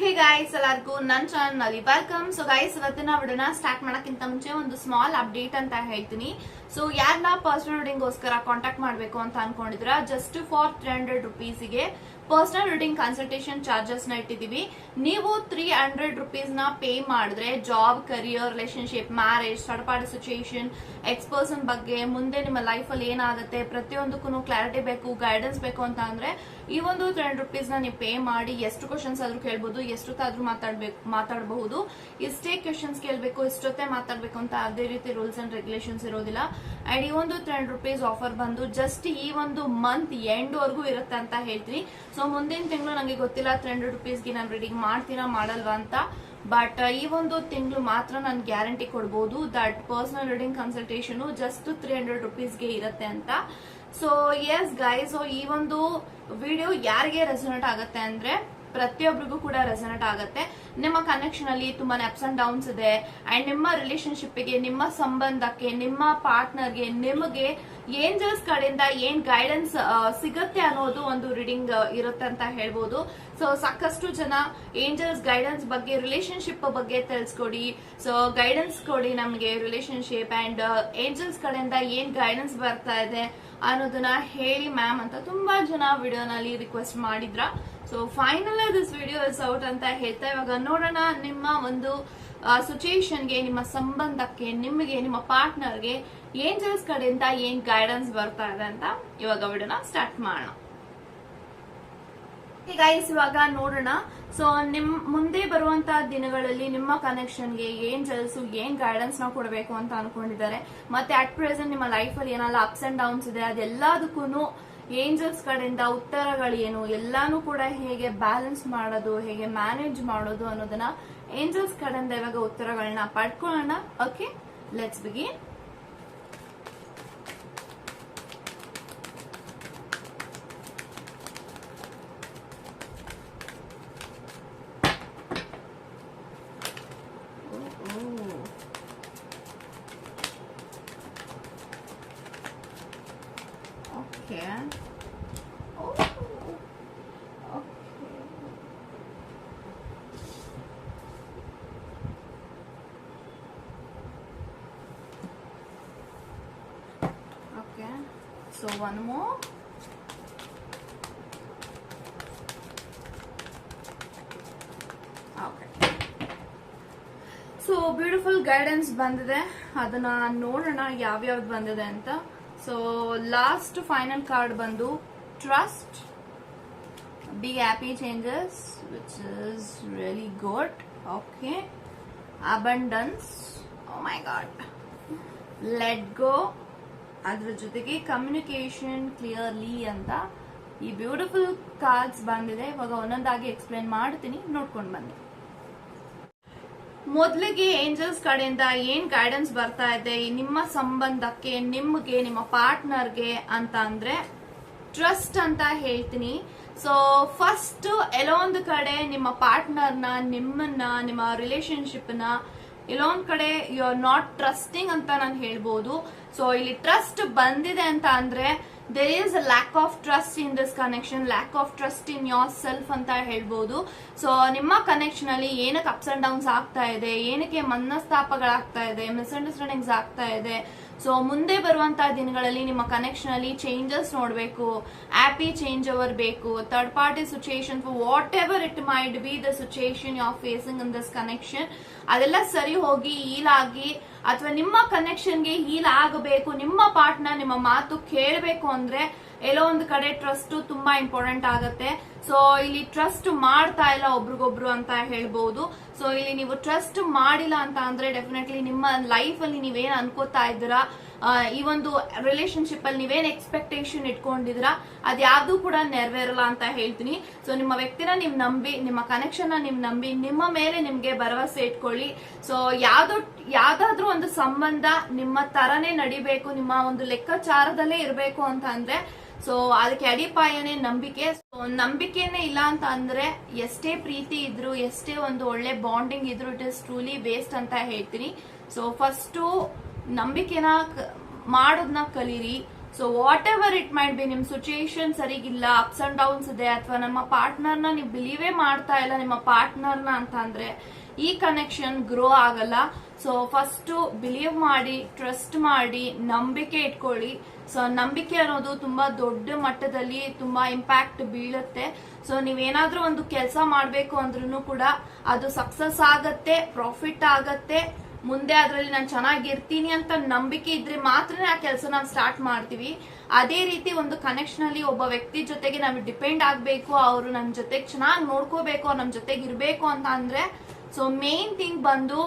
Hey guys ಎಲ್ಲರಿಗೂ ನನ್ನ ಚಾನಲ್ನಲ್ಲಿ ವೆಲ್ಕಮ್ ಸೊ ಗೈಸ್ ಇವತ್ತಿನ ವಿಡಿಯೋನ ಸ್ಟಾರ್ಟ್ ಮಾಡೋಕ್ಕಿಂತ ಮುಂಚೆ ಒಂದು ಸ್ಮಾಲ್ ಅಪ್ಡೇಟ್ ಅಂತ ಹೇಳ್ತೀನಿ. ಸೊ ಯಾರನ್ನ ಪರ್ಸನಲ್ ರೀಡಿಂಗ್ಗೋಸ್ಕರ ಕಾಂಟ್ಯಾಕ್ಟ್ ಮಾಡಬೇಕು ಅಂತ ಅನ್ಕೊಂಡಿದ್ರ ಜಸ್ಟ್ ಫಾರ್ ತ್ರೀ ಹಂಡ್ರೆಡ್ ರುಪೀಸಿಗೆ ಪರ್ಸನಲ್ ರೀಡಿಂಗ್ ಕನ್ಸಲ್ಟೇಷನ್ ಚಾರ್ಜಸ್ನ ಇಟ್ಟಿದೀವಿ ನೀವು ತ್ರೀ ಹಂಡ್ರೆಡ್ ರುಪೀಸ್ನ ಪೇ ಮಾಡಿದ್ರೆ job career relationship marriage third party situation ಬಗ್ಗೆ, ಮುಂದೆ ನಿಮ್ಮ ಲೈಫಲ್ಲಿ ಏನಾಗುತ್ತೆ ಪ್ರತಿಯೊಂದಕ್ಕೂ ಕ್ಲಾರಿಟಿ ಬೇಕು ಗೈಡೆನ್ಸ್ ಬೇಕು ಅಂತ ಅಂದ್ರೆ ಈ ಒಂದು ತ್ರೀ ಹಂಡ್ರೆಡ್ ರುಪೀಸ್ನ ನೀವು ಪೇ ಮಾಡಿ ಎಷ್ಟು ಕ್ವಶನ್ಸ್ ಆದ್ರೂ ಕೇಳ್ಬೋದು, ಎಷ್ಟೊತ್ತಾದ್ರೂ ಮಾತಾಡ್ಬೇಕು, ಮಾತಾಡಬಹುದು. ಇಷ್ಟೇ ಕ್ವಶನ್ಸ್ ಕೇಳಬೇಕು ಇಷ್ಟೊತ್ತೇ ಮಾತಾಡ್ಬೇಕು ಅಂತ ಅದೇ ರೀತಿ ರೂಲ್ಸ್ ಅಂಡ್ ರೆಗ್ಯುಲೇಷನ್ಸ್ ಇರೋದಿಲ್ಲ. ಅಂಡ್ ಈ ಒಂದು ತ್ರೀ ಹಂಡ್ರೆಡ್ ರುಪೀಸ್ ಆಫರ್ ಬಂದು ಜಸ್ಟ್ ಈ ಒಂದು ಮಂತ್ ಎಂಡ್ ವರೆಗೂ ಇರುತ್ತೆ ಅಂತ ಹೇಳ್ತೀನಿ. ಸೊ ಮುಂದಿನ ತಿಂಗಳು ನನಗೆ ಗೊತ್ತಿಲ್ಲ ತ್ರೀ ಹಂಡ್ರೆಡ್ ರುಪೀಸ್ಗೆ ನಾನು ರೀಡಿಂಗ್ ಮಾಡ್ತೀರಾ, ಮಾಡಲ್ವಾ ಅಂತ. ಬಟ್ ಈ ಒಂದು ತಿಂಗಳು ಮಾತ್ರ ನಾನು ಗ್ಯಾರಂಟಿ ಕೊಡ್ಬೋದು. That personal reading consultation just three hundred ರುಪೀಸ್ಗೆ ಇರುತ್ತೆ ಅಂತ. ಸೊ ಎಸ್ ಗೈಸ್ ಈ ಒಂದು ವಿಡಿಯೋ ಯಾರಿಗೆ ರೆಸೊನೇಟ್ ಆಗುತ್ತೆ ಅಂದ್ರೆ ಪ್ರತಿಯೊಬ್ಬರಿಗೂ ಕೂಡ ರೆಸನೇಟ್ ಆಗುತ್ತೆ. ನಿಮ್ಮ ಕನೆಕ್ಷನ್ ಅಲ್ಲಿ ತುಂಬಾನೇ ಅಪ್ಸ್ ಅಂಡ್ ಡೌನ್ಸ್ ಇದೆ. ಅಂಡ್ ನಿಮ್ಮ ರಿಲೇಶನ್ಶಿಪ್ಗೆ, ನಿಮ್ಮ ಸಂಬಂಧಕ್ಕೆ, ನಿಮ್ಮ ಪಾರ್ಟ್ನರ್ಗೆ ನಿಮಗೆ ಏಂಜಲ್ಸ್ ಕಡೆಯಿಂದ ಏನ್ ಗೈಡೆನ್ಸ್ ಸಿಗುತ್ತೆ ಅನ್ನೋದು ಒಂದು ರೀಡಿಂಗ್ ಇರುತ್ತೆ ಅಂತ ಹೇಳ್ಬೋದು. ಸೊ ಸಾಕಷ್ಟು ಜನ ಏಂಜಲ್ಸ್ ಗೈಡೆನ್ಸ್ ಬಗ್ಗೆ ರಿಲೇಶನ್ಶಿಪ್ ಬಗ್ಗೆ ತಿಳಿಸ್ಕೊಡಿ. ಸೊ ಗೈಡೆನ್ಸ್ ಕೊಡಿ ನಮಗೆ ರಿಲೇಶನ್ಶಿಪ್ ಅಂಡ್ ಏಂಜಲ್ಸ್ ಕಡೆಯಿಂದ ಏನ್ ಗೈಡೆನ್ಸ್ ಬರ್ತಾ ಇದೆ ಅನ್ನೋದನ್ನ ಹೇಳಿ ಮ್ಯಾಮ್ ಅಂತ ತುಂಬಾ ಜನ ವಿಡಿಯೋನಲ್ಲಿ ರಿಕ್ವೆಸ್ಟ್ ಮಾಡಿದ್ರ. So final this video is out ಅಂತ ಹೇಳ್ತಾ ಇವಾಗ ನೋಡೋಣ ನಿಮ್ಮ ಒಂದು ಸಿಚುಯೇಷನ್ಗೆ ನಿಮ್ಮ ಸಂಬಂಧಕ್ಕೆ, ನಿಮಗೆ, ನಿಮ್ಮ ಪಾರ್ಟ್ನರ್ಗೆ ಏಂಜಲ್ಸ್ ಕಡೆಯಿಂದ ಏನ್ ಗೈಡೆನ್ಸ್ ಬರ್ತಾ ಇದೆ ಅಂತ ಇವಾಗ ವಿಡಿಯೋನ ಸ್ಟಾರ್ಟ್ ಮಾಡೋಣ. ಗೈಸ್ ಇವಾಗ ನೋಡೋಣ. ಸೊ ನಿಮ್, ಮುಂದೆ ಬರುವಂತ ದಿನಗಳಲ್ಲಿ ನಿಮ್ಮ ಕನೆಕ್ಷನ್ಗೆ ಏನ್ ಜಲ್ಸು ಏನ್ ಗೈಡೆನ್ಸ್ನ ಕೊಡಬೇಕು ಅಂತ ಅನ್ಕೊಂಡಿದ್ದಾರೆ. ಮತ್ತೆ ಅಟ್ ಪ್ರೆಸೆಂಟ್ ನಿಮ್ಮ ಲೈಫ್ ಅಲ್ಲಿ ಏನೆಲ್ಲ ಅಪ್ಸ್ ಅಂಡ್ ಡೌನ್ಸ್ ಇದೆ ಅದೆಲ್ಲದಕ್ಕೂ ಏಂಜಲ್ಸ್ ಕಡೆಯಿಂದ ಉತ್ತರಗಳೇನು, ಎಲ್ಲಾನು ಕೂಡ ಹೇಗೆ ಬ್ಯಾಲೆನ್ಸ್ ಮಾಡೋದು, ಹೇಗೆ ಮ್ಯಾನೇಜ್ ಮಾಡೋದು ಅನ್ನೋದನ್ನ ಏಂಜಲ್ಸ್ ಕಡೆಯಿಂದ ಇವಾಗ ಉತ್ತರಗಳನ್ನ ಪಡ್ಕೊಳ್ಳೋಣ. Okay let's begin Okay. Oh. Okay. Okay. So one more. So beautiful guidance ಬಂದಿದೆ ಅದನ್ನ ನೋಡೋಣ ಯಾವ್ಯಾವ್ದು ಬಂದಿದೆ ಅಂತ ಸೊ ಲಾಸ್ಟ್ ಫೈನಲ್ ಕಾರ್ಡ್ ಬಂದು trust be happy changes which is really good okay abundance my god let go ಅದ್ರ ಜೊತೆಗೆ communication clearly ಅಂತ ಈ ಬ್ಯೂಟಿಫುಲ್ ಕಾರ್ಡ್ಸ್ ಬಂದಿದೆ. ಇವಾಗ ಒಂದೊಂದಾಗಿ ಎಕ್ಸ್ಪ್ಲೇನ್ ಮಾಡ್ತೀನಿ. ನೋಡ್ಕೊಂಡು ಬನ್ನಿ. ಮೊದಲಿಗೆ ಏಂಜಲ್ಸ್ ಕಡೆಯಿಂದ ಏನ್ ಗೈಡೆನ್ಸ್ ಬರ್ತಾ ಇದೆ? ನಿಮ್ಮ ಸಂಬಂಧಕ್ಕೆ, ನಿಮ್ಗೆ, ನಿಮ್ಮ ಪಾರ್ಟ್ನರ್ಗೆ ಅಂತ ಅಂದ್ರೆ ಟ್ರಸ್ಟ್ ಅಂತ ಹೇಳ್ತೀನಿ. ಸೊ ಫಸ್ಟ್ ಎಲ್ಲೋ ಒಂದು ಕಡೆ ನಿಮ್ಮ ಪಾರ್ಟ್ನರ್ನ ನಿಮ್ಮನ್ನ, ನಿಮ್ಮ ರಿಲೇಶನ್ಶಿಪ್ನ ಇಲ್ಲೊಂದ್ ಕಡೆ ಯು ಆರ್ ನಾಟ್ ಟ್ರಸ್ಟಿಂಗ್ ಅಂತ ನಾನು ಹೇಳ್ಬೋದು. ಸೊ ಇಲ್ಲಿ ಟ್ರಸ್ಟ್ ಬಂದಿದೆ ಅಂತ ಅಂದ್ರೆ there is a lack of trust in this connection lack of trust in yourself ಅಂತ ಹೇಳ್ಬೋದು. ಸೊ ನಿಮ್ಮ ಕನೆಕ್ಷನ್ ಅಲ್ಲಿ ಏನಕ್ಕೆ ಅಪ್ಸ್ ಅಂಡ್ ಡೌನ್ಸ್ ಆಗ್ತಾ ಇದೆ, ಏನಕ್ಕೆ ಮನಸ್ತಾಪಗಳಾಗ್ತಾ ಇದೆ ಮಿಸ್ಅಂಡರ್ಸ್ಟ್ಯಾಂಡಿಂಗ್ಸ್ ಆಗ್ತಾ ಇದೆ ಸೊ ಮುಂದೆ ಬರುವಂತಹ ದಿನಗಳಲ್ಲಿ ನಿಮ್ಮ ಕನೆಕ್ಷನ್ ಅಲ್ಲಿ ಚೇಂಜಸ್ ನೋಡಬೇಕು ಹ್ಯಾಪಿ ಚೇಂಜ್ ಅವರ್ ಬೇಕು third party situation whatever it might be the situation you facing in this connection ಅದೆಲ್ಲ ಸರಿ ಹೋಗಿ ಹೀಲ್ ಆಗಿ ಅಥವಾ ನಿಮ್ಮ ಕನೆಕ್ಷನ್ಗೆ ಹೀಲ್ ಆಗಬೇಕು, ನಿಮ್ಮ ಪಾರ್ಟ್ನ ನಿಮ್ಮ ಮಾತು ಕೇಳಬೇಕು ಅಂದ್ರೆ, ಎಲ್ಲೋ ಒಂದು ಕಡೆ ಟ್ರಸ್ಟ್ ತುಂಬಾ ಇಂಪಾರ್ಟೆಂಟ್ ಆಗುತ್ತೆ. ಸೊ ಇಲ್ಲಿ ಟ್ರಸ್ಟ್ ಮಾಡ್ತಾ ಇಲ್ಲ ಒಬ್ರಿಗೊಬ್ರು ಅಂತ ಹೇಳ್ಬಹುದು ಸೊ ಇಲ್ಲಿ ನೀವು ಟ್ರಸ್ಟ್ ಮಾಡಿಲ್ಲ ಅಂತ ಅಂದ್ರೆ ಡೆಫಿನೆಟ್ಲಿ ನಿಮ್ಮ ಲೈಫ್ ಅಲ್ಲಿ ನೀವೇನ್ ಅನ್ಕೋತಾ ಇದ್ದೀರಾ? ಈ ಒಂದು ರಿಲೇಶನ್ಶಿಪ್ ಅಲ್ಲಿ ನೀವೇನ್ ಎಕ್ಸ್ಪೆಕ್ಟೇಷನ್ ಇಟ್ಕೊಂಡಿದ್ದೀರಾ? ಅದ್ಯಾವ್ದು ಕೂಡ ನೆರವೇರಲ್ಲ ಅಂತ ಹೇಳ್ತೀನಿ. ಸೊ ನಿಮ್ಮ ವ್ಯಕ್ತಿನ ನೀವು ನಂಬಿ, ನಿಮ್ಮ ಕನೆಕ್ಷನ್ ನೀವು ನಂಬಿ, ನಿಮ್ಮ ಮೇಲೆ ನಿಮ್ಗೆ ಭರವಸೆ ಇಟ್ಕೊಳ್ಳಿ. ಸೊ ಯಾವ್ದು, ಯಾವ್ದಾದ್ರೂ ಒಂದು ಸಂಬಂಧ ನಿಮ್ಮ ತರನೇ ನಡಿಬೇಕು, ನಿಮ್ಮ ಒಂದು ಲೆಕ್ಕಾಚಾರದಲ್ಲೇ ಇರಬೇಕು ಅಂತ ಅಂದ್ರೆ ಸೊ ಅದಕ್ಕೆ ಅಡಿಪಾಯನೇ ನಂಬಿಕೆ. ಸೊ ನಂಬಿಕೆನೇ ಇಲ್ಲ ಅಂತ ಅಂದ್ರೆ ಎಷ್ಟೇ ಪ್ರೀತಿ ಇದ್ರು, ಎಷ್ಟೇ ಒಂದು ಒಳ್ಳೆ ಬಾಂಡಿಂಗ್ ಇದ್ರು ಇಟ್ ಇಸ್ ಟ್ರೂಲಿ ವೇಸ್ಟ್ ಅಂತ ಹೇಳ್ತೀನಿ. ಸೊ ಫಸ್ಟು ನಂಬಿಕೆನ ಮಾಡೋದನ್ನ ಕಲೀರಿ. So whatever it might be ನಿಮ್ ಸಿಚುಯೇಷನ್ ಸರಿಗಿಲ್ಲ ಅಪ್ಸ್ ಅಂಡ್ ಡೌನ್ಸ್ ಇದೆ, ಅಥವಾ ನಮ್ಮ ಪಾರ್ಟ್ನರ್ನ ನೀವು ಬಿಲೀವೇ ಮಾಡ್ತಾ ಇಲ್ಲ, ನಿಮ್ಮ ಪಾರ್ಟ್ನರ್ನ ಅಂತ ಅಂದ್ರೆ ಈ ಕನೆಕ್ಷನ್ ಗ್ರೋ ಆಗಲ್ಲ. ಸೊ ಫಸ್ಟ್ ಬಿಲೀವ್ ಮಾಡಿ ಟ್ರಸ್ಟ್ ಮಾಡಿ, ನಂಬಿಕೆ ಇಟ್ಕೊಳ್ಳಿ. ಸೊ ನಂಬಿಕೆ ಅನ್ನೋದು ತುಂಬಾ ದೊಡ್ಡ ಮಟ್ಟದಲ್ಲಿ ತುಂಬಾ ಇಂಪ್ಯಾಕ್ಟ್ ಬೀಳುತ್ತೆ. ಸೊ ನೀವೇನಾದ್ರೂ ಒಂದು ಕೆಲಸ ಮಾಡಬೇಕು ಅಂದ್ರೂ ಕೂಡ ಅದು ಸಕ್ಸಸ್ ಆಗತ್ತೆ ಪ್ರಾಫಿಟ್ ಆಗತ್ತೆ. ಮುಂದೆ ಅದರಲ್ಲಿ ನಾನು ಚೆನ್ನಾಗಿರ್ತೀನಿ ಅಂತ ನಂಬಿಕೆ ಇದ್ರೆ ಮಾತ್ರ ಆ ಕೆಲಸ ನಾವು ಸ್ಟಾರ್ಟ್ ಮಾಡ್ತೀವಿ. ಅದೇ ರೀತಿ ಒಂದು ಕನೆಕ್ಷನ್ ಅಲ್ಲಿ ಒಬ್ಬ ವ್ಯಕ್ತಿ ಜೊತೆಗೆ ನಾವು ಡಿಪೆಂಡ್ ಆಗ್ಬೇಕು, ಅವರು ನಮ್ಮ ಜೊತೆಗೆ ಚೆನ್ನಾಗಿ ನೋಡ್ಕೋಬೇಕು ನಮ್ಮ ಜೊತೆಗೆ ಇರಬೇಕು ಅಂತ ಅಂದ್ರೆ ಸೊ ಮೇನ್ ಥಿಂಗ್ ಬಂದು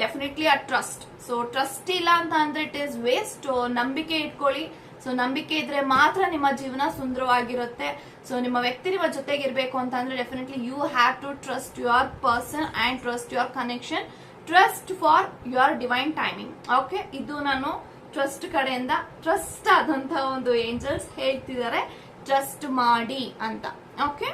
ಡೆಫಿನೆಟ್ಲಿ ಆ ಟ್ರಸ್ಟ್ ಸೊ ಟ್ರಸ್ಟ್ ಇಲ್ಲ ಅಂತ ಅಂದ್ರೆ ಇಟ್ ಈಸ್ ವೇಸ್ಟ್ ನಂಬಿಕೆ ಇಟ್ಕೊಳ್ಳಿ. ಸೊ ನಂಬಿಕೆ ಇದ್ರೆ ಮಾತ್ರ ನಿಮ್ಮ ಜೀವನ ಸುಂದರವಾಗಿರುತ್ತೆ. ಸೊ ನಿಮ್ಮ ವ್ಯಕ್ತಿ ನಿಮ್ಮ ಜೊತೆಗೆ ಇರಬೇಕು ಅಂತ ಅಂದ್ರೆ definitely you have to trust your person and trust your connection trust for your divine timing okay ಇದು ನಾನು ಟ್ರಸ್ಟ್ ಕಡೆಯಿಂದ ಟ್ರಸ್ಟ್ ಆದಂತ ಒಂದು ಏಂಜಲ್ಸ್ ಹೇಳ್ತಿದ್ದಾರೆ. ಟ್ರಸ್ಟ್ ಮಾಡಿ ಅಂತ. ಓಕೆ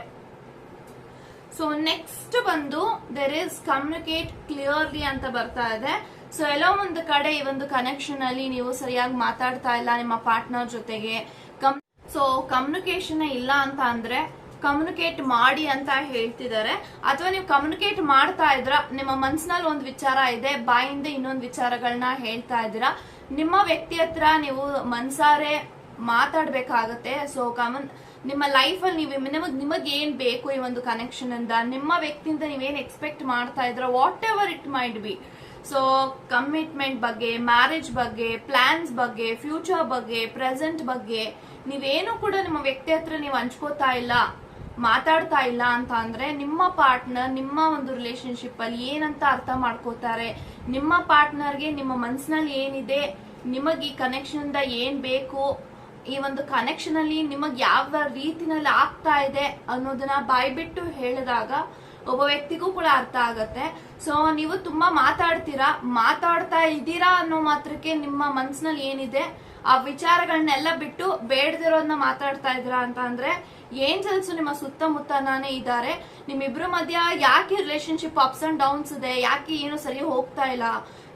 ಸೊ ನೆಕ್ಸ್ಟ್ ಬಂದು ದೆರ್ ಇಸ್ ಕಮ್ಯುನಿಕೇಟ್ ಕ್ಲಿಯರ್ಲಿ ಅಂತ ಬರ್ತಾ ಇದೆ. ಸೊ ಎಲ್ಲೋ ಒಂದು ಕಡೆ ಈ ಒಂದು ಕನೆಕ್ಷನ್ ಅಲ್ಲಿ ನೀವು ಸರಿಯಾಗಿ ಮಾತಾಡ್ತಾ ಇಲ್ಲ, ನಿಮ್ಮ ಪಾರ್ಟ್ನರ್ ಜೊತೆಗೆ. ಕಮ್ ಸೊ ಕಮ್ಯುನಿಕೇಶನ್ ಇಲ್ಲ ಅಂತ ಅಂದ್ರೆ ಕಮ್ಯುನಿಕೇಟ್ ಮಾಡಿ ಅಂತ ಹೇಳ್ತಿದ್ದಾರೆ. ಅಥವಾ ನೀವು ಕಮ್ಯುನಿಕೇಟ್ ಮಾಡ್ತಾ ಇದ್ರ, ನಿಮ್ಮ ಮನ್ಸಿನಲ್ಲಿ ಒಂದು ವಿಚಾರ ಇದೆ, ಬಾಯಿಂದ ಇನ್ನೊಂದು ವಿಚಾರಗಳನ್ನ ಹೇಳ್ತಾ ಇದ್ದೀರಾ. ನಿಮ್ಮ ವ್ಯಕ್ತಿ ಹತ್ರ ನೀವು ಮನ್ಸಾರೆ ಮಾತಾಡ್ಬೇಕಾಗತ್ತೆ. ಸೊ ಕಮನ್ ನಿಮ್ಮ ಅಲ್ಲಿ ನೀವು ನಿಮಗ್ ನಿಮಗ್ ಏನ್ ಬೇಕು ಈ ಒಂದು ಕನೆಕ್ಷನ್ ಇಂದ? ನಿಮ್ಮ ವ್ಯಕ್ತಿಯಿಂದ ನೀವೇನ್ ಎಕ್ಸ್ಪೆಕ್ಟ್ ಮಾಡ್ತಾ ಇದ್ರ? Whatever it might be so commitment ಬಗ್ಗೆ ಮ್ಯಾರೇಜ್ ಬಗ್ಗೆ ಪ್ಲಾನ್ಸ್ ಬಗ್ಗೆ ಫ್ಯೂಚರ್ ಬಗ್ಗೆ ಪ್ರೆಸೆಂಟ್ ಬಗ್ಗೆ, ನೀವೇನು ಕೂಡ ನಿಮ್ಮ ವ್ಯಕ್ತಿ ಹತ್ರ ನೀವು ಹಂಚ್ಕೋತಾ ಇಲ್ಲ, ಮಾತಾಡ್ತಾ ಇಲ್ಲ ಅಂತ ಅಂದ್ರೆ ನಿಮ್ಮ ಪಾರ್ಟ್ನರ್ ನಿಮ್ಮ ಒಂದು ರಿಲೇಶನ್ಶಿಪ್ ಅಲ್ಲಿ ಏನಂತ ಅರ್ಥ ಮಾಡ್ಕೋತಾರೆ? ನಿಮ್ಮ ಪಾರ್ಟ್ನರ್ಗೆ ನಿಮ್ಮ ಮನ್ಸಿನಲ್ಲಿ ಏನಿದೆ? ನಿಮಗೆ ಈ ಕನೆಕ್ಷನ್ ಇಂದ ಏನ್ ಬೇಕು? ಈ ಒಂದು ಕನೆಕ್ಷನ್ ಅಲ್ಲಿ ನಿಮಗೆ ಯಾವ ರೀತಿನಲ್ಲಿ ಆಗ್ತಾ ಇದೆ ಅನ್ನೋದನ್ನ ಬಾಯ್ಬಿಟ್ಟು ಹೇಳಿದಾಗ ಒಬ್ಬ ವ್ಯಕ್ತಿಗೂ ಕೂಡ ಅರ್ಥ ಆಗತ್ತೆ. ಸೊ ನೀವು ತುಂಬಾ ಮಾತಾಡ್ತೀರಾ, ಮಾತಾಡ್ತಾ ಇದ್ದೀರಾ ಅನ್ನೋ ಮಾತ್ರಕ್ಕೆ ನಿಮ್ಮ ಮನ್ಸಿನಲ್ಲಿ ಏನಿದೆ? ಆ ವಿಚಾರಗಳನ್ನೆಲ್ಲ ಬಿಟ್ಟು ಬೇಡದಿರೋದನ್ನ ಮಾತಾಡ್ತಾ ಇದ್ದೀರಾ ಅಂತ ಅಂದ್ರೆ ಏಂಜಲ್ಸ್ ನಿಮ್ಮ ಸುತ್ತಮುತ್ತನೇ ಇದ್ದಾರೆ. ನಿಮ್ಮಿಬ್ರ ಮಧ್ಯ ಯಾಕೆ ರಿಲೇಶನ್ಶಿಪ್ ಅಪ್ಸ್ ಅಂಡ್ ಡೌನ್ಸ್ ಇದೆ? ಯಾಕೆ ಏನು ಸರಿ ಹೋಗ್ತಾ ಇಲ್ಲ?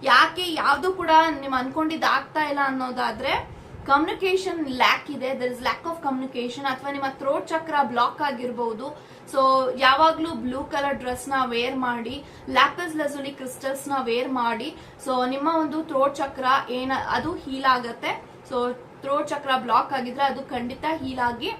ಯಾಕೆ ಯಾವ್ದು ಕೂಡ ನಿಮ್ ಅನ್ಕೊಂಡಿದ್ದು ಆಗ್ತಾ ಇಲ್ಲ ಅನ್ನೋದಾದ್ರೆ ಕಮ್ಯುನಿಕೇಶನ್ ಲ್ಯಾಕ್ ಇದೆ. There is lack of communication ಅಥವಾ ನಿಮ್ಮ ಥ್ರೋಟ್ ಚಕ್ರ ಬ್ಲಾಕ್ ಆಗಿರ್ಬಹುದು ಸೊ ಯಾವಾಗ್ಲೂ ಬ್ಲೂ ಕಲರ್ ಡ್ರೆಸ್ನ ವೇರ್ ಮಾಡಿ ಲ್ಯಾಪಸ್ ಲಜುಲಿ ಕ್ರಿಸ್ಟಲ್ಸ್ನ ವೇರ್ ಮಾಡಿ. ಸೊ ನಿಮ್ಮ ಒಂದು ಥ್ರೋಟ್ ಚಕ್ರ ಏನ, ಅದು ಹೀಲ್ ಆಗತ್ತೆ. ಸೊ ಥ್ರೋಟ್ ಚಕ್ರ ಬ್ಲಾಕ್ ಆಗಿದ್ರೆ ಅದು ಖಂಡಿತ ಹೀಲ್ ಆಗಿ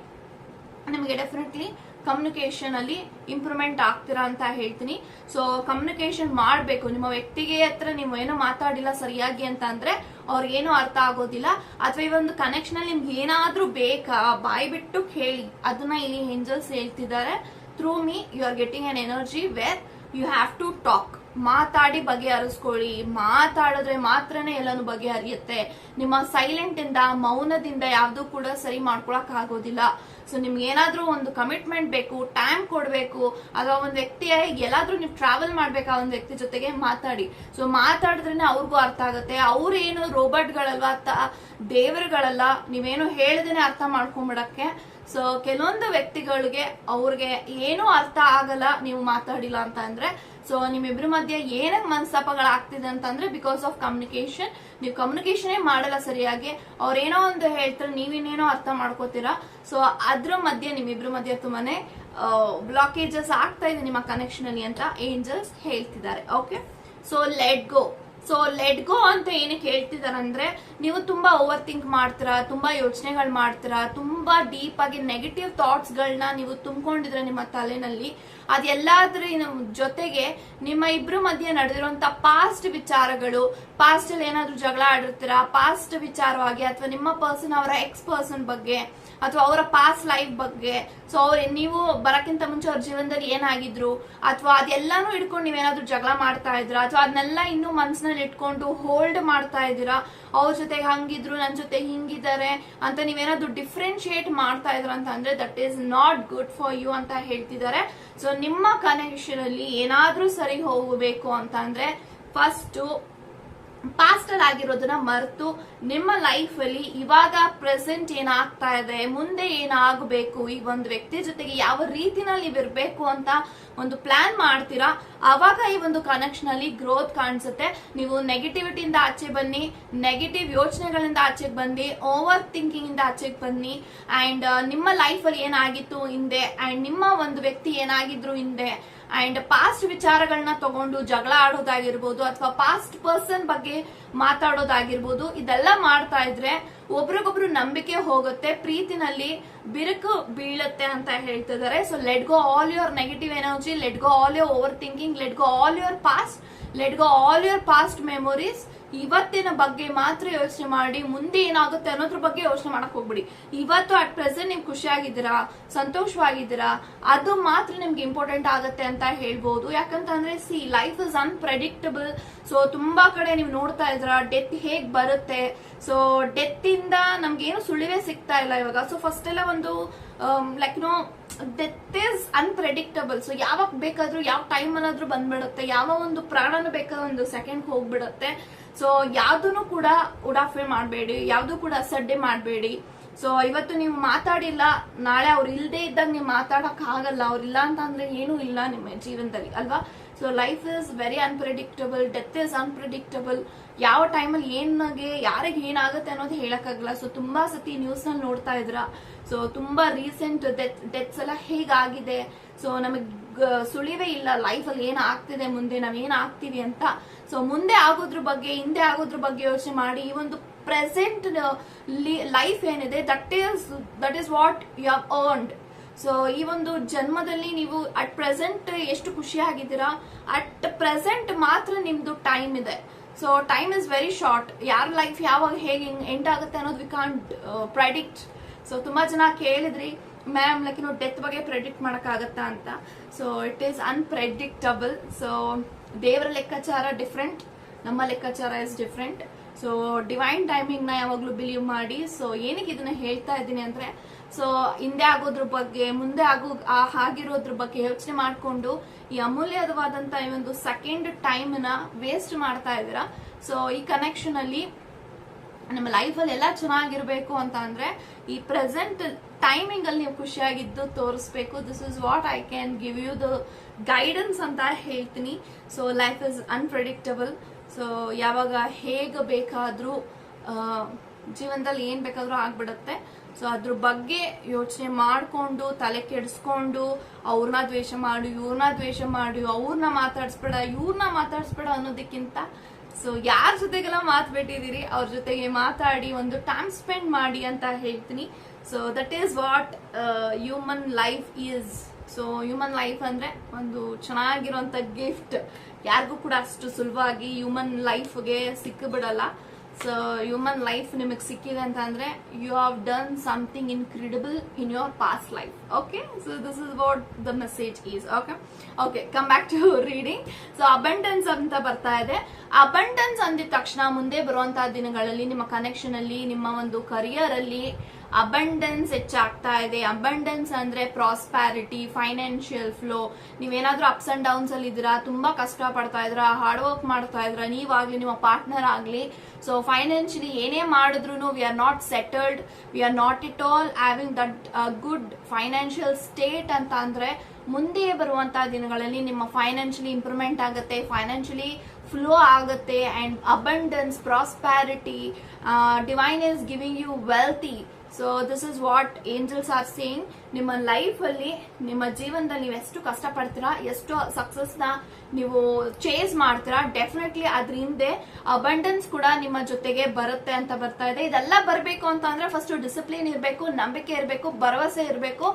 ನಿಮಗೆ ಡೆಫಿನೆಟ್ಲಿ ಕಮ್ಯುನಿಕೇಶನ್ ಅಲ್ಲಿ ಇಂಪ್ರೂವ್ಮೆಂಟ್ ಆಗ್ತೀರಾ ಅಂತ ಹೇಳ್ತೀನಿ. ಸೊ ಕಮ್ಯುನಿಕೇಶನ್ ಮಾಡಬೇಕು. ನಿಮ್ಮ ವ್ಯಕ್ತಿಗೆ ಹತ್ರ ನೀವು ಏನೋ ಮಾತಾಡಿಲ್ಲ ಸರಿಯಾಗಿ ಅಂತ ಅಂದ್ರೆ ಅವ್ರಿಗೇನು ಅರ್ಥ ಆಗೋದಿಲ್ಲ. ಅಥವಾ ಈ ಒಂದು ಕನೆಕ್ಷನ್ ಅಲ್ಲಿ ನಿಮ್ಗೆ ಏನಾದ್ರೂ ಬೇಕಾ ಬಾಯಿ ಬಿಟ್ಟು ಕೇಳಿ. ಅದನ್ನ ಇಲ್ಲಿ ಹೆಂಜಲ್ಸ್ ಹೇಳ್ತಿದ್ದಾರೆ. Through me you are getting an energy where you have to talk ಮಾತಾಡಿ ಬಗೆಹರಿಸ್ಕೊಳ್ಳಿ. ಮಾತಾಡಿದ್ರೆ ಮಾತ್ರನೇ ಎಲ್ಲಾನು ಬಗೆಹರಿಯುತ್ತೆ. ನಿಮ್ಮ ಸೈಲೆಂಟ್ ಇಂದ, ಮೌನದಿಂದ ಯಾವ್ದು ಕೂಡ ಸರಿ ಮಾಡ್ಕೊಳಕ್ ಆಗೋದಿಲ್ಲ. ಸೊ ನಿಮ್ಗೆ ಏನಾದ್ರೂ ಒಂದು ಕಮಿಟ್ಮೆಂಟ್ ಬೇಕು ಟೈಮ್ ಕೊಡಬೇಕು, ಅಥವಾ ಒಂದ್ ವ್ಯಕ್ತಿಯಾಗಿ ಎಲ್ಲಾದ್ರೂ ನೀವು ಟ್ರಾವೆಲ್ ಮಾಡ್ಬೇಕು ಒಂದ್ ವ್ಯಕ್ತಿ ಜೊತೆಗೆ ಮಾತಾಡಿ. ಸೊ ಮಾತಾಡಿದ್ರೇನೆ ಅವ್ರಿಗೂ ಅರ್ಥ ಆಗುತ್ತೆ. ಅವ್ರೇನು ರೋಬೋಟ್ಗಳಲ್ವಾ ಅಥವಾ ದೇವರುಗಳಲ್ಲ, ನೀವೇನು ಹೇಳ್ದೇನೆ ಅರ್ಥ ಮಾಡ್ಕೊಂಬಿಡಕ್ಕೆ ಸೊ ಕೆಲವೊಂದು ವ್ಯಕ್ತಿಗಳಿಗೆ ಅವ್ರಿಗೆ ಏನೂ ಅರ್ಥ ಆಗಲ್ಲ ನೀವು ಮಾತಾಡಿಲ್ಲ ಅಂತ ಅಂದ್ರೆ ಸೊ ನಿಮ್ಮಿಬ್ರ ಮಧ್ಯೆ ಏನಕ್ಕೆ ಮನಸ್ತಾಪಗಳಾಗ್ತಿದೆ ಅಂತಂದ್ರೆ ಬಿಕಾಸ್ ಆಫ್ ಕಮ್ಯುನಿಕೇಶನ್ ನೀವು ಕಮ್ಯುನಿಕೇಶನ್ ಮಾಡಲ್ಲ ಸರಿಯಾಗಿ. ಅವ್ರೇನೋ ಒಂದು ಹೇಳ್ತಾರೆ, ನೀವಿನ್ನೇನೋ ಅರ್ಥ ಮಾಡ್ಕೋತೀರಾ. ಸೊ ಅದ್ರ ಮಧ್ಯೆ ನಿಮ್ಮಿಬ್ರ ಮಧ್ಯೆ ತುಂಬಾನೇ ಬ್ಲಾಕೇಜಸ್ ಆಗ್ತಾ ಇದೆ ನಿಮ್ಮ ಕನೆಕ್ಷನ್ ಅಲ್ಲಿ ಅಂತ ಏಂಜಲ್ಸ್ ಹೇಳ್ತಿದ್ದಾರೆ. Okay so let go so let go ಅಂತ ಏನಕ್ಕೆ ಹೇಳ್ತಿದಾರಂದ್ರೆ ನೀವು ತುಂಬಾ ಓವರ್ ಥಿಂಕ್ ಮಾಡ್ತೀರಾ, ತುಂಬಾ ಯೋಚನೆಗಳು ಮಾಡ್ತೀರಾ, ತುಂಬಾ ಡೀಪ್ ಆಗಿ ನೆಗೆಟಿವ್ ಥಾಟ್ಸ್ ಗಳನ್ನ ನೀವು ತುಂಬಿಕೊಂಡಿದ್ರೆ ನಿಮ್ಮ ತಲೆನಲ್ಲಿ ಅದೆಲ್ಲದ್ರ ಜೊತೆಗೆ ನಿಮ್ಮ ಇಬ್ರು ಮಧ್ಯೆ ನಡೆದಿರುವಂತ ಪಾಸ್ಟ್ ವಿಚಾರಗಳು ಪಾಸ್ಟ್ ಅಲ್ಲಿ ಏನಾದ್ರೂ ಜಗಳ ಆಡಿರ್ತೀರಾ? ಪಾಸ್ಟ್ ವಿಚಾರವಾಗಿ ಅಥವಾ ನಿಮ್ಮ ಪರ್ಸನ್ ಅವರ ಎಕ್ಸ್ ಪರ್ಸನ್ ಬಗ್ಗೆ ಅಥವಾ ಅವರ ಪಾಸ್ಟ್ ಲೈಫ್ ಬಗ್ಗೆ? ಸೊ ಅವ್ರ ನೀವು ಬರಕ್ಕಿಂತ ಮುಂಚೆ ಅವ್ರ ಜೀವನದಲ್ಲಿ ಏನಾಗಿದ್ರು? ಅಥವಾ ಅದೆಲ್ಲಾನು ಇಟ್ಕೊಂಡು ನೀವೇನಾದ್ರೂ ಜಗಳ ಮಾಡ್ತಾ ಇದ್ರಾ ಅಥವಾ ಅದನ್ನೆಲ್ಲ ಇನ್ನೂ ಮನ್ಸಿನಲ್ಲಿ ಇಟ್ಕೊಂಡು ಹೋಲ್ಡ್ ಮಾಡ್ತಾ ಇದ್ದೀರಾ? ಅವ್ರ ಜೊತೆ ಹಂಗಿದ್ರು ನನ್ನ ಜೊತೆ ಹಿಂಗಿದ್ದಾರೆ ಅಂತ ನೀವೇನಾದ್ರೂ ಡಿಫ್ರೆನ್ಶಿಯೇಟ್ ಮಾಡ್ತಾ ಇದ್ರ ಅಂತ ಅಂದ್ರೆ that is not good for you ಅಂತ ಹೇಳ್ತಿದ್ದಾರೆ. ಸೊ ನಿಮ್ಮ ಕನೆಕ್ಷನ್ ಅಲ್ಲಿ ಏನಾದ್ರೂ ಸರಿ ಹೋಗಬೇಕು ಅಂತ ಅಂದ್ರೆ ಫಸ್ಟ್ ಪಾಸ್ಟ್ ಅಲ್ಲಿ ಆಗಿರೋದನ್ನ ಮರೆತು ನಿಮ್ಮ ಲೈಫ್ ಅಲ್ಲಿ ಇವಾಗ ಪ್ರೆಸೆಂಟ್ ಏನಾಗ್ತಾ ಇದೆ, ಮುಂದೆ ಏನಾಗಬೇಕು, ಈ ಒಂದು ವ್ಯಕ್ತಿ ಜೊತೆಗೆ ಯಾವ ರೀತಿನಲ್ಲಿ ನೀವು ಇರ್ಬೇಕು ಅಂತ ಒಂದು ಪ್ಲಾನ್ ಮಾಡ್ತೀರಾ? ಅವಾಗ ಈ ಒಂದು ಕನೆಕ್ಷನ್ ಅಲ್ಲಿ ಗ್ರೋತ್ ಕಾಣಿಸುತ್ತೆ. ನೀವು ನೆಗೆಟಿವಿಟಿಯಿಂದ ಆಚೆ ಬನ್ನಿ ನೆಗೆಟಿವ್ ಯೋಚನೆಗಳಿಂದ ಆಚೆಗೆ ಬನ್ನಿ ಓವರ್ ಥಿಂಕಿಂಗ್ ಇಂದ ಆಚೆಗೆ ಬನ್ನಿ ಅಂಡ್ ನಿಮ್ಮ ಲೈಫ್ ಅಲ್ಲಿ ಏನಾಗಿತ್ತು ಹಿಂದೆ ಅಂಡ್ ನಿಮ್ಮ ಒಂದು ವ್ಯಕ್ತಿ ಏನಾಗಿದ್ರು ಹಿಂದೆ ಅಂಡ್ ಪಾಸ್ಟ್ ವಿಚಾರಗಳನ್ನ ತಗೊಂಡು ಜಗಳ ಆಡೋದಾಗಿರ್ಬೋದು ಅಥವಾ ಪಾಸ್ಟ್ ಪರ್ಸನ್ ಬಗ್ಗೆ ಮಾತಾಡೋದಾಗಿರ್ಬೋದು, ಇದೆಲ್ಲ ಮಾಡ್ತಾ ಇದ್ರೆ ಒಬ್ರಿಗೊಬ್ರು ನಂಬಿಕೆ ಹೋಗುತ್ತೆ, ಪ್ರೀತಿನಲ್ಲಿ ಬಿರುಕು ಬೀಳುತ್ತೆ ಅಂತ ಹೇಳ್ತಿದ್ದಾರೆ. So let go all your negative energy let go all your overthinking let go all your past let go all your past memories ಇವತ್ತಿನ ಬಗ್ಗೆ ಮಾತ್ರ ಯೋಚನೆ ಮಾಡಿ, ಮುಂದೆ ಏನಾಗುತ್ತೆ ಅನ್ನೋದ್ರ ಬಗ್ಗೆ ಯೋಚನೆ ಮಾಡಕ್ ಹೋಗ್ಬಿಡಿ. ಇವತ್ತು ಅಟ್ ಪ್ರೆಸೆಂಟ್ ನೀವು ಖುಷಿಯಾಗಿದ್ದೀರಾ? ಸಂತೋಷವಾಗಿದ್ದೀರಾ? ಅದು ಮಾತ್ರ ನಿಮ್ಗೆ ಇಂಪಾರ್ಟೆಂಟ್ ಆಗುತ್ತೆ ಅಂತ ಹೇಳ್ಬೋದು. ಯಾಕಂತಂದ್ರೆ see life is unpredictable so ತುಂಬಾ ಕಡೆ ನೀವು ನೋಡ್ತಾ ಇದ್ರ ಡೆತ್ ಹೇಗ್ ಬರುತ್ತೆ? ಸೊ ಡೆತ್ ಇಂದ ನಮ್ಗೇನು ಸುಳಿವೇ ಸಿಗ್ತಾ ಇಲ್ಲ ಇವಾಗ. ಸೊ ಫಸ್ಟ್ ಎಲ್ಲ ಒಂದು like no death is unpredictable so ಯಾವಾಗ ಬೇಕಾದ್ರೂ, ಯಾವ ಟೈಮ್ ಅನ್ನಾದ್ರೂ ಬಂದ್ಬಿಡುತ್ತೆ. ಯಾವ ಒಂದು ಪ್ರಾಣನೂ ಬೇಕಾದ ಒಂದು ಸೆಕೆಂಡ್ ಹೋಗ್ಬಿಡುತ್ತೆ. ಸೊ ಯಾವ್ದನ್ನು ಕೂಡ ಉಡಾಫೆ ಮಾಡಬೇಡಿ, ಯಾವ್ದು ಕೂಡ ಸಡ್ಡೆ ಮಾಡಬೇಡಿ. ಸೊ ಇವತ್ತು ನೀವು ಮಾತಾಡಿಲ್ಲ, ನಾಳೆ ಅವ್ರು ಇಲ್ಲದೆ ಇದ್ದಾಗ ನೀವು ಮಾತಾಡಕ್ ಆಗಲ್ಲ ಅವ್ರಿಲ್ಲ ಅಂತ ಅಂದ್ರೆ ಏನೂ ಇಲ್ಲ ನಿಮ್ಮ ಜೀವನದಲ್ಲಿ, ಅಲ್ವಾ? So life is very unpredictable death is unpredictable ಯಾವ ಟೈಮಲ್ಲಿ ಏನಾಗೆ, ಯಾರಿಗೆ ಏನಾಗುತ್ತೆ ಅನ್ನೋದು ಹೇಳಕ್ಕಾಗಲ್ಲ. ಸೊ ತುಂಬಾ ಸತಿ ನ್ಯೂಸ್ನಲ್ಲಿ ನೋಡ್ತಾ ಇದ್ರ. ಸೊ ತುಂಬಾ ರೀಸೆಂಟ್ ಡೆತ್ ಡೆತ್ಸ್ ಎಲ್ಲ ಹೇಗಾಗಿದೆ? ಸೊ ನಮಗೆ ಸುಳಿವೇ ಇಲ್ಲ. ಲೈಫಲ್ಲಿ ಏನು ಆಗ್ತಿದೆ ಮುಂದೆ, ನಾವು ಏನು ಆಗ್ತೀವಿ ಅಂತ. ಸೊ ಮುಂದೆ ಆಗೋದ್ರ ಬಗ್ಗೆ, ಹಿಂದೆ ಆಗೋದ್ರ ಬಗ್ಗೆ ಯೋಚನೆ ಮಾಡಿ. ಈ ಒಂದು ಪ್ರೆಸೆಂಟ್ ಲೈಫ್ ಏನಿದೆ that is that is what you have earned so ಈ ಒಂದು ಜನ್ಮದಲ್ಲಿ ನೀವು ಅಟ್ ಪ್ರೆಸೆಂಟ್ ಎಷ್ಟು ಖುಷಿಯಾಗಿದ್ದೀರಾ? ಅಟ್ ಪ್ರೆಸೆಂಟ್ ಮಾತ್ರ ನಿಮ್ದು ಟೈಮ್ ಇದೆ. So time is very short ಯಾರ ಲೈಫ್ ಯಾವಾಗ ಹೇಗೆ ಎಂಡ್ ಆಗುತ್ತೆ ಅನ್ನೋದು ವಿ ಕಾಂಟ್ ಪ್ರೆಡಿಕ್ಟ್ ಸೊ ತುಂಬಾ ಜನ ಕೇಳಿದ್ರಿ ಮ್ಯಾಮ್ ಲೈಕ್ ನಾವು ಡೆತ್ ಬಗ್ಗೆ ಪ್ರೆಡಿಕ್ಟ್ ಮಾಡೋಕ್ಕಾಗತ್ತಾ ಅಂತ. So it is unpredictable so ದೇವರ ಲೆಕ್ಕಾಚಾರ ಡಿಫ್ರೆಂಟ್ ನಮ್ಮ ಲೆಕ್ಕಾಚಾರ ಇಸ್ ಡಿಫ್ರೆಂಟ್ ಸೊ ಡಿವೈನ್ ಟೈಮಿಂಗ್ನ ಯಾವಾಗ್ಲೂ ಬಿಲೀವ್ ಮಾಡಿ. ಸೊ ಏನಕ್ಕೆ ಇದನ್ನ ಹೇಳ್ತಾ ಇದ್ದೀನಿ ಅಂದ್ರೆ ಸೊ ಹಿಂದೆ ಆಗೋದ್ರ ಬಗ್ಗೆ, ಮುಂದೆ ಆಗೋ ಆಗಿರೋದ್ರ ಬಗ್ಗೆ ಯೋಚನೆ ಮಾಡಿಕೊಂಡು ಈ ಅಮೂಲ್ಯವಾದಂತ ಈ ಒಂದು ಸೆಕೆಂಡ್ ಟೈಮ್ನ ವೇಸ್ಟ್ ಮಾಡ್ತಾ ಇದ್ದೀರಾ. ಸೊ ಈ ಕನೆಕ್ಷನ್ ಅಲ್ಲಿ ನಿಮ್ಮ ಲೈಫಲ್ಲಿ ಎಲ್ಲ ಚೆನ್ನಾಗಿರ್ಬೇಕು ಅಂತ ಅಂದ್ರೆ ಈ ಪ್ರೆಸೆಂಟ್ ಟೈಮಿಂಗ್ ಅಲ್ಲಿ ನೀವು ಖುಷಿಯಾಗಿದ್ದು ತೋರಿಸ್ಬೇಕು. This is what I can give you the guidance ಅಂತ ಹೇಳ್ತೀನಿ. So life is unpredictable so ಯಾವಾಗ ಹೇಗೆ ಬೇಕಾದ್ರೂ ಜೀವನದಲ್ಲಿ ಏನ್ ಬೇಕಾದ್ರೂ ಆಗ್ಬಿಡುತ್ತೆ. ಸೊ ಅದ್ರ ಬಗ್ಗೆ ಯೋಚನೆ ಮಾಡ್ಕೊಂಡು, ತಲೆ ಕೆಡಿಸ್ಕೊಂಡು, ಅವ್ರನ್ನ ದ್ವೇಷ ಮಾಡು, ಇವ್ರನ್ನ ದ್ವೇಷ ಮಾಡು, ಅವ್ರನ್ನ ಮಾತಾಡ್ಸ್ಬೇಡ, ಇವ್ರನ್ನ ಮಾತಾಡ್ಸ್ಬೇಡ ಅನ್ನೋದಕ್ಕಿಂತ ಸೊ ಯಾರ ಜೊತೆಗೆಲ್ಲ ಮಾತ್ಬಿಟ್ಟಿದ್ದೀರಿ ಅವ್ರ ಜೊತೆಗೆ ಮಾತಾಡಿ, ಒಂದು ಟೈಮ್ ಸ್ಪೆಂಡ್ ಮಾಡಿ ಅಂತ ಹೇಳ್ತೀನಿ. So that is what human life is so human life ಅಂದ್ರೆ ಒಂದು ಚೆನ್ನಾಗಿರುವಂತ ಗಿಫ್ಟ್ ಯಾರಿಗೂ ಕೂಡ ಅಷ್ಟು ಸುಲಭವಾಗಿ ಹ್ಯೂಮನ್ ಲೈಫ್ಗೆ ಸಿಕ್ಕಿಬಿಡಲ್ಲ. ಸೊ ಹ್ಯೂಮನ್ ಲೈಫ್ ನಿಮಗೆ ಸಿಕ್ಕಿದೆ ಅಂತ ಅಂದ್ರೆ you have done something incredible in your past life okay so this is what the message is okay okay come back to reading so abundance ಅಂತ ಬರ್ತಾ ಇದೆ. ಅಬಂಡೆನ್ಸ್ ಅಂದಿದ ತಕ್ಷಣ ಮುಂದೆ ಬರುವಂತಹ ದಿನಗಳಲ್ಲಿ, ನಿಮ್ಮ ಕನೆಕ್ಷನ್ ಅಲ್ಲಿ, ನಿಮ್ಮ ಒಂದು ಕರಿಯರ್ ಅಲ್ಲಿ ಅಬಂಡೆನ್ಸ್ ಹೆಚ್ಚಾಗ್ತಾ ಇದೆ. ಅಬಂಡೆನ್ಸ್ ಅಂದ್ರೆ ಪ್ರಾಸ್ಪ್ಯಾರಿಟಿ ಫೈನಾನ್ಷಿಯಲ್ ಫ್ಲೋ ನೀವೇನಾದ್ರೂ ಅಪ್ಸ್ ಅಂಡ್ ಡೌನ್ಸ್ ಅಲ್ಲಿ ಇದ್ದೀರಾ, ತುಂಬಾ ಕಷ್ಟ ಪಡ್ತಾ ಇದ್ದೀರಾ ಹಾರ್ಡ್ ವರ್ಕ್ ಮಾಡ್ತಾ ಇದ್ದೀರಾ, ನೀವಾಗ್ಲಿ ನಿಮ್ಮ ಪಾರ್ಟ್ನರ್ ಆಗ್ಲಿ. ಸೊ ಫೈನಾನ್ಷಿಯಲಿ ಏನೇ ಮಾಡಿದ್ರು we are not settled we are not it all having that good financial state ಅಂತ ಅಂದ್ರೆ ಮುಂದೆ ಬರುವಂತಹ ದಿನಗಳಲ್ಲಿ ನಿಮ್ಮ ಫೈನಾನ್ಷಿಯಲಿ ಇಂಪ್ರೂವ್ಮೆಂಟ್ ಆಗುತ್ತೆ ಫೈನಾನ್ಷಿಯಲಿ ಫ್ಲೋ ಆಗುತ್ತೆ and abundance prosperity divine is giving you wealthy so this is what angels are saying ನಿಮ್ಮ life ಅಲ್ಲಿ ನಿಮ್ಮ ಜೀವನದಲ್ಲಿ ನೀವು ಎಷ್ಟು ಕಷ್ಟ ಪಡ್ತೀರಾ ಎಷ್ಟು ಸಕ್ಸಸ್ನ ನೀವು ಚೇಸ್ ಮಾಡ್ತೀರಾ ಡೆಫಿನೆಟ್ಲಿ ಅದ್ರ ಹಿಂದೆ ಅಬಂಡೆನ್ಸ್ ಕೂಡ ನಿಮ್ಮ ಜೊತೆಗೆ ಬರುತ್ತೆ ಅಂತ ಬರ್ತಾ ಇದೆ. ಇದೆಲ್ಲ ಬರಬೇಕು ಅಂತ ಅಂದ್ರೆ ಫಸ್ಟ್ ಡಿಸಿಪ್ಲಿನ್ ಇರಬೇಕು, ನಂಬಿಕೆ ಇರಬೇಕು, ಭರವಸೆ ಇರಬೇಕು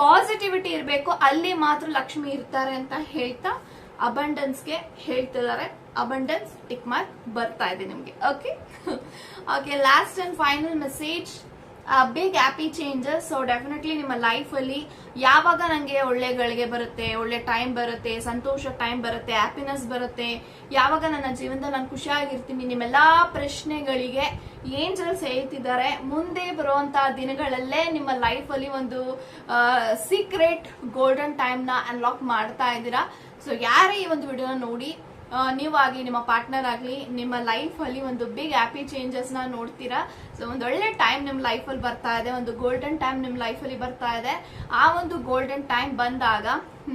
ಪಾಸಿಟಿವಿಟಿ ಇರಬೇಕು, ಅಲ್ಲಿ ಮಾತ್ರ ಲಕ್ಷ್ಮಿ ಇರ್ತಾರೆ ಅಂತ ಹೇಳ್ತಾ ಅಬಂಡೆನ್ಸ್ಗೆ ಹೇಳ್ತಿದ್ದಾರೆ. ಅಬಂಡೆನ್ಸ್ ಟಿಕ್ ಮಾರ್ಕ್ ಬರ್ತಾ ಇದೆ ನಿಮ್ಗೆ. Okay okay last and final message big happy changes so definitely ನಿಮ್ಮ ಲೈಫಲ್ಲಿ ಯಾವಾಗ ನನಗೆ ಒಳ್ಳೆ ಗಳಿಗೆ ಬರುತ್ತೆ, ಒಳ್ಳೆ ಟೈಮ್ ಬರುತ್ತೆ, ಸಂತೋಷ ಟೈಮ್ ಬರುತ್ತೆ ಹ್ಯಾಪಿನೆಸ್ ಬರುತ್ತೆ, ಯಾವಾಗ ನನ್ನ ಜೀವನದಲ್ಲಿ ನಾನು ಖುಷಿಯಾಗಿರ್ತೀನಿ, ನಿಮ್ಮೆಲ್ಲಾ ಪ್ರಶ್ನೆಗಳಿಗೆ ಏಂಜಲ್ಸ್ ಹೇಳ್ತಿದ್ದಾರೆ ಮುಂದೆ ಬರುವಂತಹ ದಿನಗಳಲ್ಲೇ ನಿಮ್ಮ ಲೈಫಲ್ಲಿ ಒಂದು ಸೀಕ್ರೆಟ್ ಗೋಲ್ಡನ್ ಟೈಮ್ನ ಅನ್ಲಾಕ್ ಮಾಡ್ತಾ ಇದ್ದೀರಾ. ಸೊ ಯಾರೇ ಈ ಒಂದು ವಿಡಿಯೋನ ನೋಡಿ ನೀವಾಗಿ ನಿಮ್ಮ ಪಾರ್ಟ್ನರ್ ಆಗಲಿ, ನಿಮ್ಮ ಲೈಫಲ್ಲಿ ಒಂದು ಬಿಗ್ ಹ್ಯಾಪಿ ಚೇಂಜಸ್ನ ನೋಡ್ತೀರಾ. ಸೊ ಒಂದು ಒಳ್ಳೆ ಟೈಮ್ ನಿಮ್ ಲೈಫ್ ಅಲ್ಲಿ ಬರ್ತಾ ಇದೆ, ಒಂದು ಗೋಲ್ಡನ್ ಟೈಮ್ ನಿಮ್ ಲೈಫ್ ಅಲ್ಲಿ ಬರ್ತಾ ಇದೆ. ಆ ಒಂದು ಗೋಲ್ಡನ್ ಟೈಮ್ ಬಂದಾಗ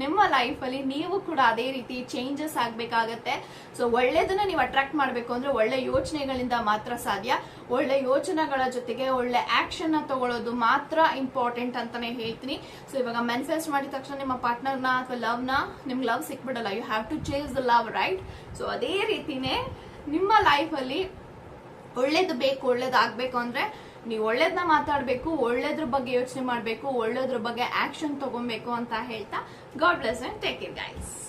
ನಿಮ್ಮ ಲೈಫ್ ಅಲ್ಲಿ ನೀವು ಕೂಡ ಅದೇ ರೀತಿ ಚೇಂಜಸ್ ಆಗ್ಬೇಕಾಗತ್ತೆ. ಸೊ ಒಳ್ಳೇದನ್ನ ನೀವು ಅಟ್ರಾಕ್ಟ್ ಮಾಡ್ಬೇಕು ಅಂದ್ರೆ ಒಳ್ಳೆ ಯೋಚನೆಗಳಿಂದ ಮಾತ್ರ ಸಾಧ್ಯ. ಒಳ್ಳೆ ಯೋಚನೆಗಳ ಜೊತೆಗೆ ಒಳ್ಳೆ ಆಕ್ಷನ್ನ ತಗೊಳ್ಳೋದು ಮಾತ್ರ ಇಂಪಾರ್ಟೆಂಟ್ ಅಂತಾನೆ ಹೇಳ್ತೀನಿ. ಸೊ ಇವಾಗ ಮೆನ್ಫೆಸ್ಟ್ ಮಾಡಿದ ತಕ್ಷಣ ನಿಮ್ಮ ಪಾರ್ಟ್ನರ್ನ ಅಥವಾ ಲವ್ನ, ನಿಮ್ಗೆ love ಸಿಕ್ಬಿಡಲ್ಲ. You have to change the love right so ಅದೇ ರೀತಿನೇ ನಿಮ್ಮ ಲೈಫ್ ಅಲ್ಲಿ ಒಳ್ಳೇದು ಬೇಕು ಒಳ್ಳೇದಾಗಬೇಕು ಅಂದ್ರೆ ನೀವು ಒಳ್ಳೇದನ್ನ ಮಾತಾಡಬೇಕು, ಒಳ್ಳೇದ್ರ ಬಗ್ಗೆ ಯೋಚನೆ ಮಾಡಬೇಕು, ಒಳ್ಳೇದ್ರ ಬಗ್ಗೆ ಆಕ್ಷನ್ ತಗೊಬೇಕು ಅಂತ ಹೇಳ್ತಾ God bless and take it guys